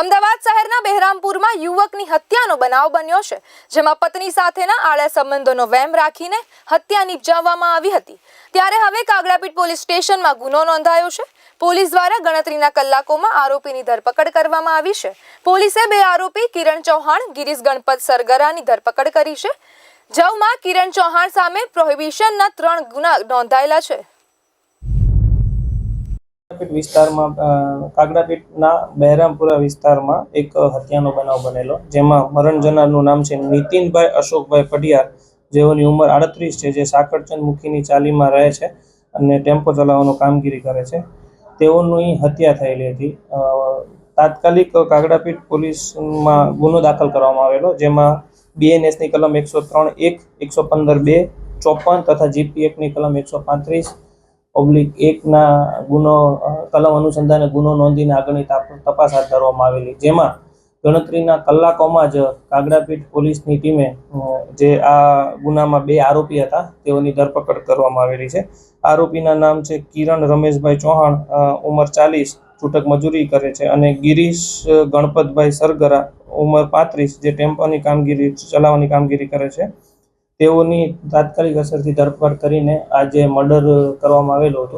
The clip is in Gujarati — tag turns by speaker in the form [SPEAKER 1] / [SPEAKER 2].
[SPEAKER 1] અમદાવાદ શહેરના બહેરામપુરમાં યુવકની હત્યાનો બનાવ બન્યો છે, જેમાં પત્ની સાથેના આળા સંબંધોનો વહેમ રાખીને હત્યા નિપજાવવામાં આવી હતી. ત્યારે હવે કાગડાપીઠ પોલીસ સ્ટેશનમાં ગુનો નોંધાયો છે. પોલીસ દ્વારા ગણતરીના કલાકોમાં આરોપીની ધરપકડ કરવામાં આવી છે. પોલીસે બે આરોપી, કિરણ ચૌહાણ, ગિરીશ ગણપત સરગરાની ધરપકડ કરી છે. જવમાં કિરણ ચૌહાણ સામે પ્રોહિબિશનના ત્રણ ગુના નોંધાયેલા છે.
[SPEAKER 2] કાગડાપીઠ વિસ્તારમાં કાગડાપીઠના બહેરામપુરા વિસ્તારમાં એક હત્યાનો બનાવ બનેલો, જેમાં મરણ જનારનું નામ છે નીતિનભાઈ અશોકભાઈ પઢિયાર, જેઓની ઉંમર આડત્રીસ છે, જે સાકરચંદ મુખીની ચાલીમાં રહે છે અને ટેમ્પો ચલાવવાનું કામગીરી કરે છે. તેઓની હત્યા થયેલી હતી. તાત્કાલિક કાગડાપીઠ પોલીસમાં ગુનો દાખલ કરવામાં આવેલો, જેમાં બીએનએસની કલમ એકસો ત્રણ એક, એકસો પંદર બે, ચોપન તથા જીપી એકની કલમ એકસો પાંત્રીસ ઓબ્લિક એકના ગુનો કલમ અનુસંધાને ગુનો નોંધીને આગળની તાપ- તપાસ હાથ ધરવામાં આવેલી. જેમાં ગણતરીના કલાકોમાં જ કાગડાપીઠ પોલીસની ટીમે જે આ ગુનામાં બે આરોપી હતા, તેઓની ધરપકડ કરવામાં આવેલી છે. આરોપીના નામ છે કિરણ રમેશભાઈ ચૌહાણ ઉંમર ચાલીસ, છૂટક મજૂરી કરે છે અને ગિરીશ ગણપતભાઈ સરગરા, ઉંમર પાંત્રીસ, જે ટેમ્પોની કામગીરી, ચલાવવાની કામગીરી કરે છે. તેઓની તાત્કાલિક અસરથી ધરપકડ કરીને આજે મર્ડર કરવામાં આવેલો હતો.